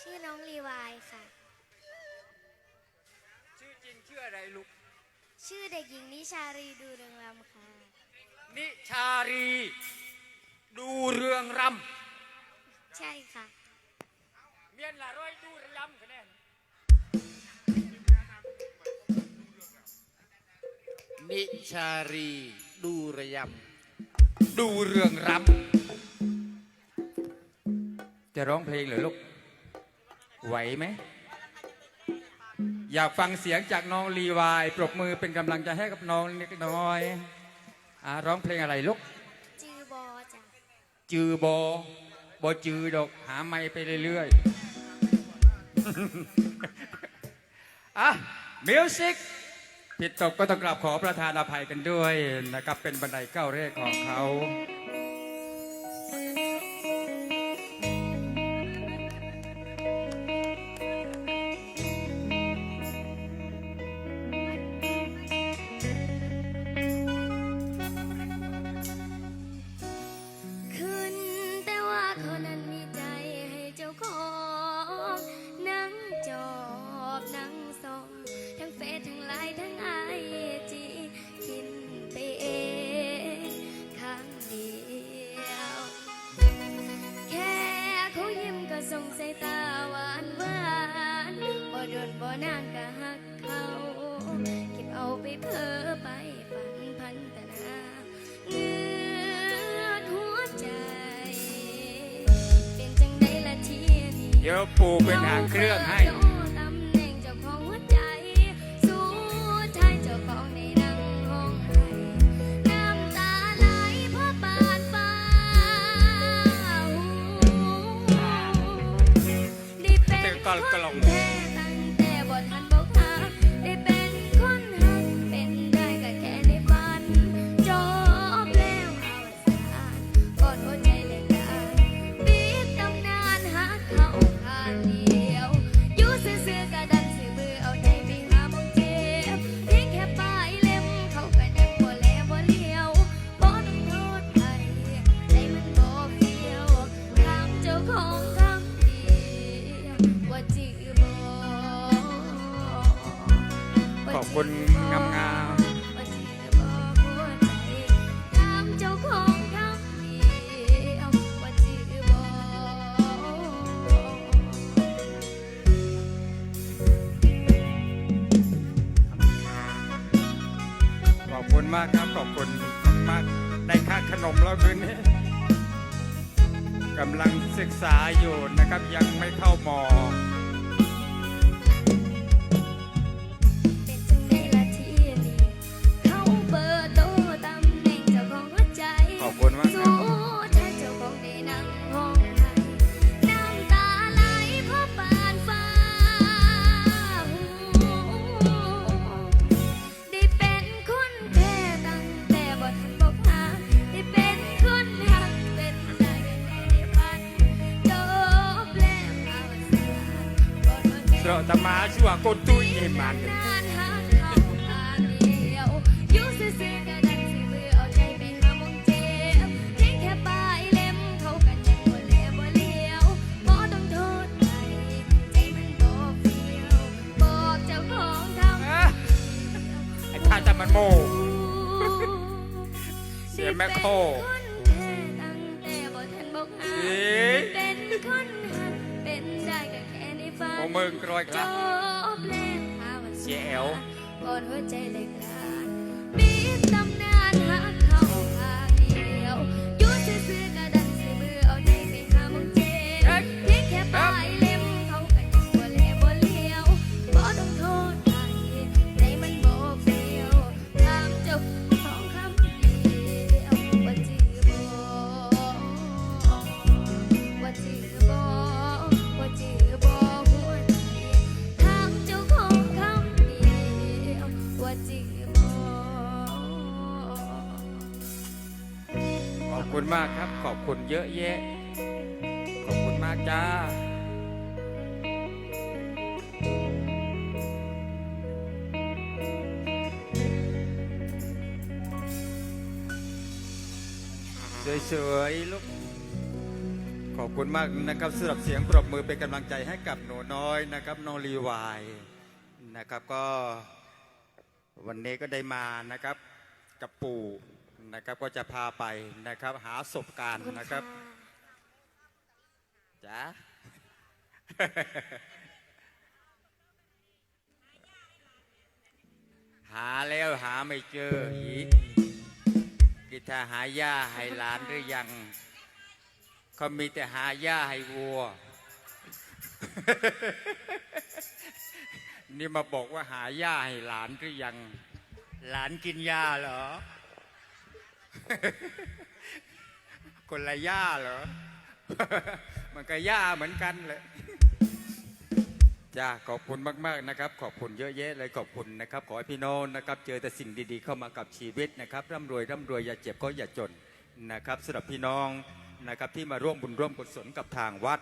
ชื่อน้องรีวายค่ะ ชื่อจริงชื่ออะไรลูก ชื่อเด็กหญิงนิชารีดูเรืองรำค่ะ นิชารี ดูเรืองรใช่ค่ะำเมียนละร้อยดูเรืองรำคะแนนนิชารี ดูระยำดูเรืองรำจะร้องเพลงเหรอลูก ไหวไหม อยากฟังเสียงจากน้องลีวาย ปรบมือเป็นกำลังใจให้กับน้องเล็กน้อยอาร้องเพลงอะไรลูก จือบอจ้ะจือบอบอจือดอกหาไม่ไปเรื่อยๆอะมิวสิกผิดตกก็ต้องกราบขอประทานอภัยกันด้วยนะครับ เป็นบันไดเก้าวแรกของเขาายตาหวานหวานบ่โดนบ่นางก็หักเขาเก็บเอาไปเพ้อไปฝันพันตนาเงือดหัวใจ เป็นจังได้ละทีนี้เดี๋ยวปูเป็นหางเครื่องให้ ว่าจือบ่ๆขอบคุณมากครับ ขอบคุณมากได้ค่าขนมแล้วคืนนี้กำลังศึกษาอยู่นะครับยังไม่เข้ามอ ตมาชั่วกดตุ้ยมันนานหาเขาทางเดียวยู่ซื่อๆก็ดันสิมือเอาใจไปหาหมองเจ็บเพียงแค่ปลายเล็มเขากันยังบ่แลบ่เลี้ยวบ่ต้องโทษใครใจมันบ่เดียวบอกเจ้าของทำอะไอ้ท่าจะมันโมเสียแม่โค เมืองกรอยคจรับบแล้วภาวะเสียแอวก่อนหัวใจเล็กลานปิดตำ เยอะแยะ ขอบคุณมากจ้า สวยๆลูกขอบอบคุณมากนะครับสำหรับเสียงปรบมือเป็นกำลังใจให้กับหนูน้อยนะครับน้องรีวายนะครับก็วันนี้ก็ได้มานะครับกับปู่ นะครับก็จะพาไปนะครับหาศพการขอบคุณนะครับค่ะจ้าหาแล้วหาไม่เจออีกกิทาหาย่าให้หลานหรือยังเขามีแต่หาหญ้าให้วัว นี่มาบอกว่าหาหญ้าให้หลานหรือยัง หลานกินหญ้าเหรอ คนละหญ้าเหรอ มันก็หญ้าเหมือนกันเลยจ้าขอบคุณมาก ๆ นะครับ ขอบคุณเยอะแยะเลยขอบคุณนะครับ ขอให้พี่น้องนะครับ เจอแต่สิ่งดีๆ เข้ามากับชีวิตนะครับร่ำรวยร่ำรวยอย่าเจ็บก็อย่าจนนะครับสำหรับพี่น้องนะครับที่มาร่วมบุญร่วมกุศลกับทางวัด